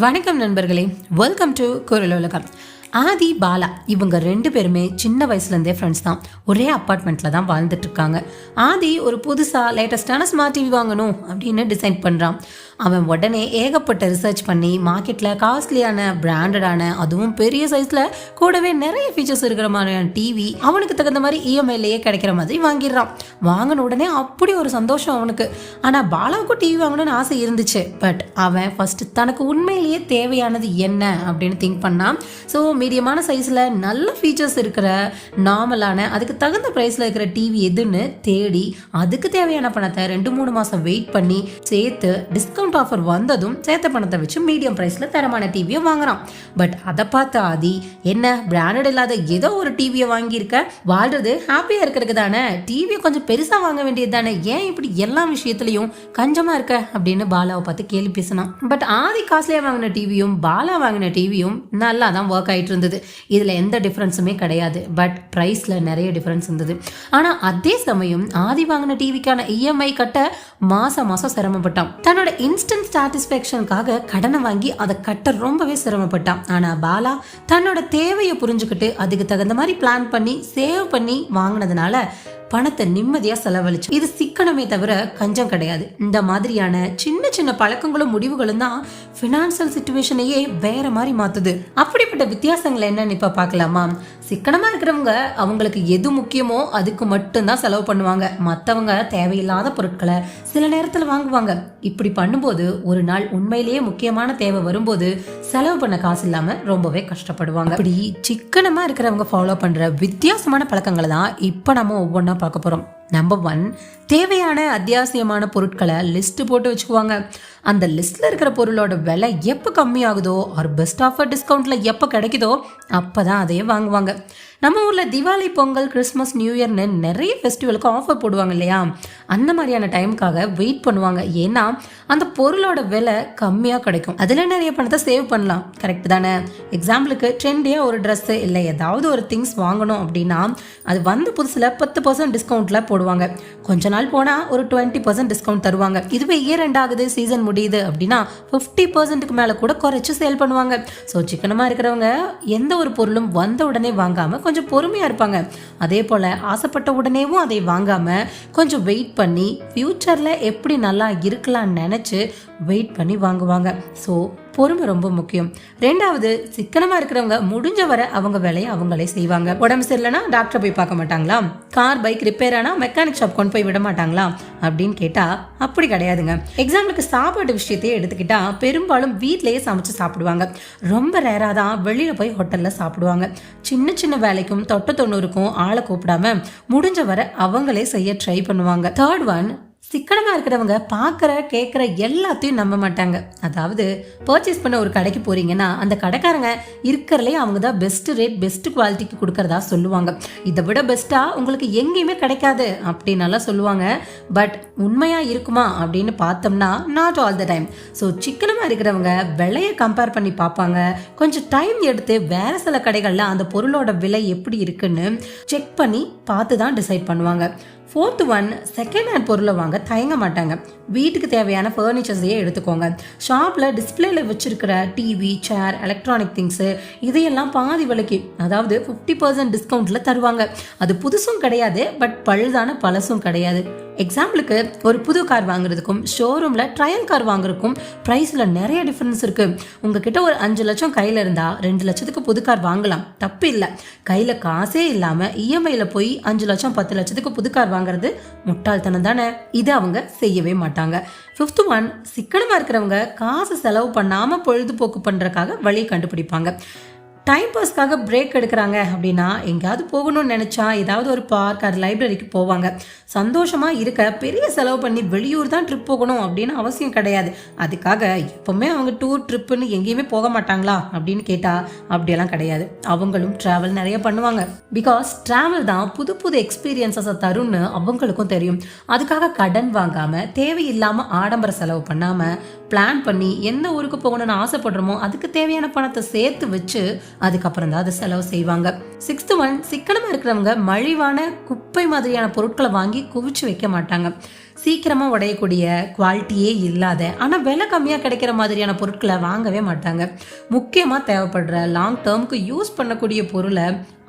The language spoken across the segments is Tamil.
வணக்கம் நண்பர்களே. வெல்கம் டு குரல் உலகம். ஆதி பாலா இவங்க ரெண்டு பேருமே சின்ன வயசுலேருந்தே ஃப்ரெண்ட்ஸ் தான். ஒரே அப்பார்ட்மெண்ட்டில் தான் வாழ்ந்துட்டு இருக்காங்க ஆதி ஒரு புதுசாக லேட்டஸ்டான ஸ்மார்ட் டிவி வாங்கணும் அப்படின்னு டிசைட் பண்ணுறான் அவன் உடனே ஏகப்பட்ட ரிசர்ச் பண்ணி மார்க்கெட்டில் காஸ்ட்லியான பிராண்டடான அதுவும் பெரிய சைஸில் கூடவே நிறைய ஃபீச்சர்ஸ் இருக்கிற மாதிரியான டிவி அவனுக்கு தகுந்த மாதிரி இஎம்ஐலேயே கிடைக்கிற மாதிரி வாங்கிடுறான். வாங்கின உடனே அப்படி ஒரு சந்தோஷம் அவனுக்கு. ஆனால் பாலாவுக்கும் டிவி வாங்கணும்னு ஆசை இருந்துச்சு. பட் அவன் ஃபஸ்ட்டு தனக்கு உண்மையிலேயே தேவையானது என்ன அப்படின்னு திங்க் பண்ணான். ஸோ மீடியமான சைஸில் நல்ல ஃபீச்சர்ஸ் இருக்கிற நார்மலான அதுக்கு தகுந்த ப்ரைஸில் இருக்கிற டிவி எதுன்னு தேடி அதுக்கு தேவையான பணத்தை ரெண்டு மூணு மாதம் வெயிட் பண்ணி சேர்த்து டிஸ்கவுண்ட் ஆஃபர் வந்ததும் சேர்த்த பணத்தை வச்சு மீடியம் ப்ரைஸில் தரமான டிவியை வாங்குறான். பட் அதை பார்த்து ஆதி என்ன பிராண்டட் இல்லாத ஏதோ ஒரு டிவியை வாங்கியிருக்க? வாழ்றது ஹாப்பியாக இருக்கிறதுக்கு தானே? டிவியை கொஞ்சம் பெருசாக வாங்க வேண்டியது தானே? ஏன் இப்படி எல்லா விஷயத்துலையும் கஞ்சமாக இருக்க? அப்படின்னு பாலாவை பார்த்து கேள்வி பேசினான். பட் ஆதி காஸ்ட்லியாக வாங்கின டிவியும் பாலா வாங்கின டிவியும் நல்லா தான் ஒர்க் ஆகிட்டு இருந்தது. இதில் எந்த டிஃப்ரென்ஸுமே கிடையாது. பட் ப்ரைஸில் நிறைய டிஃப்ரென்ஸ் இருந்தது. ஆனால் அதே சமயம் ஆதி வாங்கின டிவிக்கான இஎம்ஐ கட்ட மாதம் மாதம் சிரமப்பட்டான். தன்னோட இன்ஸ்டன்ட் சாட்டிஸ்ஃபேக்ஷனுக்காக கடனை வாங்கி அதை கட்ட ரொம்பவே சிரமப்பட்டான். ஆனால் பாலா தன்னோட தேவையை புரிஞ்சுக்கிட்டு அதுக்கு தகுந்த மாதிரி பிளான் பண்ணி சேவ் பண்ணி வாங்கினதுனால பணத்தை நிம்மதியா செலவழிச்சு. இது சிக்கனமே தவிர கஞ்சம் கிடையாது. இந்த மாதிரியான சின்ன சின்ன பழக்கங்களும் முடிவுகளும் தான் ஃபினான்சியல் சுச்சுவேஷனையே வேற மாதிரி மாத்துது. அப்படிப்பட்ட வித்தியாசங்களை என்னன்னு இப்ப பார்க்கலாமா? சிக்கனமாக இருக்கிறவங்க அவங்களுக்கு எது முக்கியமோ அதுக்கு மட்டும்தான் செலவு பண்ணுவாங்க. மற்றவங்க தேவையில்லாத பொருட்களை சில நேரத்தில் வாங்குவாங்க. இப்படி பண்ணும்போது ஒரு நாள் உண்மையிலேயே முக்கியமான தேவை வரும்போது செலவு பண்ண காசு இல்லாமல் ரொம்பவே கஷ்டப்படுவாங்க. அப்படி சிக்கனமாக இருக்கிறவங்க ஃபாலோ பண்ணுற வித்தியாசமான பழக்கங்களை தான் இப்போ நம்ம ஒவ்வொன்றா பார்க்க போகிறோம் நம்பர் ஒன் தேவையான அத்தியாவசியமான பொருட்களை லிஸ்ட்டு போட்டு வச்சுக்குவாங்க. அந்த லிஸ்ட்டில் இருக்கிற பொருளோட விலை எப்போ கம்மியாகுதோ ஆர் பெஸ்ட் ஆஃபர் டிஸ்கவுண்ட்டில் எப்போ கிடைக்குதோ அப்பதான் அதையே வாங்குவாங்க. நம்ம ஊரில் தீபாவளி பொங்கல் கிறிஸ்மஸ் நியூ இயர்னு நிறைய ஃபெஸ்டிவலுக்கு ஆஃபர் போடுவாங்க இல்லையா? அந்த மாதிரியான டைமுக்காக வெயிட் பண்ணுவாங்க. ஏன்னா அந்த பொருளோட விலை கம்மியாக கிடைக்கும். அதில் நிறைய பணத்தை சேவ் பண்ணலாம். கரெக்ட் தானே? எக்ஸாம்பிளுக்கு ட்ரெண்டியாக ஒரு ட்ரெஸ்ஸு இல்லை ஏதாவது ஒரு திங்ஸ் வாங்கணும் அப்படின்னா அது வந்த புதுசில் பத்து பர்சன்ட் டிஸ்கவுண்ட்டில் போடுவாங்க. கொஞ்ச நாள் போனால் ஒரு டுவெண்ட்டி பர்சன்ட் டிஸ்கவுண்ட் தருவாங்க. இதுவே இயர் ரெண்ட் ஆகுது சீசன் முடியுது அப்படின்னா ஃபிஃப்டி பர்சன்ட்டுக்கு மேலே கூட குறைச்சி சேல் பண்ணுவாங்க. ஸோ சிக்கனமாக இருக்கிறவங்க எந்த ஒரு பொருளும் வந்த உடனே வாங்காமல் கொஞ்சம் கொஞ்சம் பொறுமையாக இருப்பாங்க. அதே போல் ஆசைப்பட்ட உடனேவும் அதை வாங்காமல் கொஞ்சம் வெயிட் பண்ணி ஃப்யூச்சரில் எப்படி நல்லா இருக்கலாம்னு நினச்சி வெயிட் பண்ணி வாங்குவாங்க. ஸோ பொறுமை ரொம்ப முக்கியம். ரெண்டாவது சிக்கனமாக இருக்கிறவங்க முடிஞ்ச வரை அவங்க வேலையை அவங்களே செய்வாங்க. உடம்பு சரியில்லைனா டாக்டரை போய் பார்க்க மாட்டாங்களா? கார் பைக் ரிப்பேர் ஆனால் மெக்கானிக் ஷாப் கொண்டு போய் விட மாட்டாங்களா? அப்படின்னு கேட்டால் அப்படி கிடையாதுங்க. எக்ஸாம்பிளுக்கு சாப்பாடு விஷயத்தையே எடுத்துக்கிட்டா பெரும்பாலும் வீட்டிலேயே சமைச்சு சாப்பிடுவாங்க. ரொம்ப ரேராக தான் வெளியில் போய் ஹோட்டலில் சாப்பிடுவாங்க. சின்ன சின்ன வேலைக்கும் தொட்ட தொண்ணூறுக்கும் ஆளை கூப்பிடாம முடிஞ்ச வர அவங்களே செய்ய ட்ரை பண்ணுவாங்க. தேர்ட் ஒன் சிக்கனமாக இருக்கிறவங்க பார்க்குற கேட்குற எல்லாத்தையும் நம்ப மாட்டாங்க. அதாவது பர்ச்சேஸ் பண்ண ஒரு கடைக்கு போகிறீங்கன்னா அந்த கடைக்காரங்க இருக்கிறதுலே அவங்க தான் பெஸ்ட் ரேட் பெஸ்ட் குவாலிட்டிக்கு கொடுக்கறதா சொல்லுவாங்க. இதை விட பெஸ்ட்டாக உங்களுக்கு எங்கேயுமே கிடைக்காது அப்படின்னலாம் சொல்லுவாங்க. பட் உண்மையாக இருக்குமா அப்படின்னு பார்த்தோம்னா not all the time so சிக்கனமாக இருக்கிறவங்க விலையை கம்பேர் பண்ணி பார்ப்பாங்க. கொஞ்சம் டைம் எடுத்து வேறு சில கடைகளில் அந்த பொருளோட விலை எப்படி இருக்குன்னு செக் பண்ணி பார்த்து தான் டிசைட் பண்ணுவாங்க. ஃபோர்த் ஒன் செகண்ட் ஹேண்ட் பொருளை வாங்க தயங்க மாட்டாங்க. வீட்டுக்கு தேவையான ஃபர்னிச்சர்ஸையே எடுத்துக்கோங்க. ஷாப்பில் டிஸ்பிளேல வச்சிருக்கிற டிவி சேர் எலக்ட்ரானிக் திங்ஸு இதையெல்லாம் பாதி விலைக்கு அதாவது ஃபிஃப்டி பர்சன்ட் டிஸ்கவுண்ட்டில் தருவாங்க. அது புதுசும் கிடையாது பட் பழுதான பழசும் கிடையாது. எக்ஸாம்பிளுக்கு ஒரு புது கார் வாங்குறதுக்கும் ஷோரூமில் ட்ரையல் கார் வாங்குறதுக்கும் ப்ரைஸில் நிறைய டிஃப்ரென்ஸ் இருக்குது உங்ககிட்ட ஒரு அஞ்சு லட்சம் கையில் இருந்தால் ரெண்டு லட்சத்துக்கு புது கார் வாங்கலாம். தப்பு இல்லை. கையில் காசே இல்லாமல் இஎம்ஐயில் போய் அஞ்சு லட்சம் பத்து லட்சத்துக்கு புது கார் வாங்குறது முட்டாள்தனம் தானே. இது அவங்க செய்யவே மாட்டாங்க. ஃபிஃப்த் ஒன் சிக்கனமாக இருக்கிறவங்க காசு செலவு பண்ணாமல் பொழுதுபோக்கு பண்ணுறக்காக வழியை கண்டுபிடிப்பாங்க. டைம் பாஸ்க்காக பிரேக் எடுக்கிறாங்க அப்படின்னா எங்கேயாவது போகணும்னு நினச்சா ஏதாவது ஒரு பார்க் அது லைப்ரரிக்கு போவாங்க. சந்தோஷமாக இருக்க பெரிய செலவு பண்ணி வெளியூர் தான் ட்ரிப் போகணும் அப்படின்னு அவசியம் கிடையாது. அதுக்காக எப்போவுமே அவங்க டூர் ட்ரிப்புன்னு எங்கேயுமே போக மாட்டாங்களா அப்படின்னு கேட்டால் அப்படியெல்லாம் கிடையாது. அவங்களும் ட்ராவல் நிறைய பண்ணுவாங்க. பிகாஸ் ட்ராவல் தான் புது புது எக்ஸ்பீரியன்ஸஸை தரும்னு அவங்களுக்கும் தெரியும். அதுக்காக கடன் வாங்காமல் தேவையில்லாமல் ஆடம்பர செலவு பண்ணாமல் பிளான் பண்ணி எந்த ஊருக்கு போகணும்னு ஆசைப்படுறோமோ அதுக்கு தேவையான பணத்தை சேர்த்து வச்சு அதுக்கப்புறம் தான் அதை செலவு செய்வாங்க. சிக்ஸ்த் ஒன் சிக்கனமாக இருக்கிறவங்க மலிவான குப்பை மாதிரியான பொருட்களை வாங்கி குவிச்சு வைக்க மாட்டாங்க. சீக்கிரமாக உடையக்கூடிய குவாலிட்டியே இல்லாத ஆனால் விலை கம்மியாக கிடைக்கிற மாதிரியான பொருட்களை வாங்கவே மாட்டாங்க. முக்கியமாக தேவைப்படுற லாங் டேர்முக்கு யூஸ் பண்ணக்கூடிய பொருளை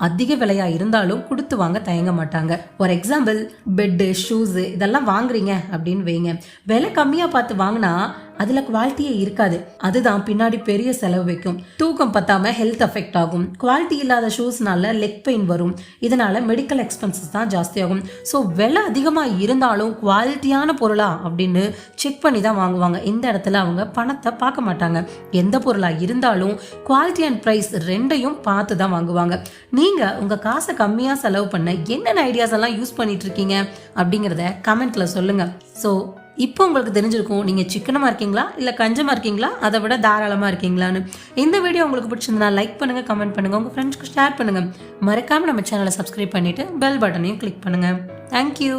அதிக விலையாக இருந்தாலும் கொடுத்து வாங்க தயங்க மாட்டாங்க. ஃபார் எக்ஸாம்பிள் பெட்டு ஷூஸு இதெல்லாம் வாங்குறீங்க அப்படின்னு வைங்க. விலை கம்மியாக பார்த்து வாங்கினா அதில் குவாலிட்டியே இருக்காது. அதுதான் பின்னாடி பெரிய செலவு வைக்கும். தூக்கம் பத்தாம ஹெல்த் அஃபெக்ட் ஆகும். குவாலிட்டி இல்லாத ஷூஸ்னால லெக் பெயின் வரும். இதனால மெடிக்கல் எக்ஸ்பென்சஸ் தான் ஜாஸ்தியாகும். ஸோ விலை அதிகமாக இருந்தாலும் குவாலிட்டியான பொருளா அப்படின்னு செக் பண்ணி தான் வாங்குவாங்க. இந்த இடத்துல அவங்க பணத்தை பார்க்க மாட்டாங்க. எந்த பொருளாக இருந்தாலும் குவாலிட்டி அண்ட் ப்ரைஸ் ரெண்டையும் பார்த்து தான் வாங்குவாங்க. நீங்கள் உங்கள் காசை கம்மியாக செலவு பண்ண என்னென்ன ஐடியாஸ் எல்லாம் யூஸ் பண்ணிட்டு இருக்கீங்க அப்படிங்கிறத கமெண்ட்ல சொல்லுங்கள் ஸோ இப்போ உங்களுக்கு தெரிஞ்சிருக்கும் நீங்கள் சிக்கனமாக இருக்கீங்களா? இல்லை கஞ்சமாக இருக்கீங்களா? அதை விட தாராளமாக இருக்கீங்களான்னு. இந்த வீடியோ உங்களுக்கு பிடிச்சிருந்தா லைக் பண்ணுங்கள் கமெண்ட் பண்ணுங்கள் உங்கள் ஃப்ரெண்ட்ஸ்க்கு ஷேர் பண்ணுங்கள் மறக்காமல் நம்ம சேனலை சப்ஸ்கிரைப் பண்ணிவிட்டு பெல் பட்டனையும் கிளிக் பண்ணுங்கள் தேங்க்யூ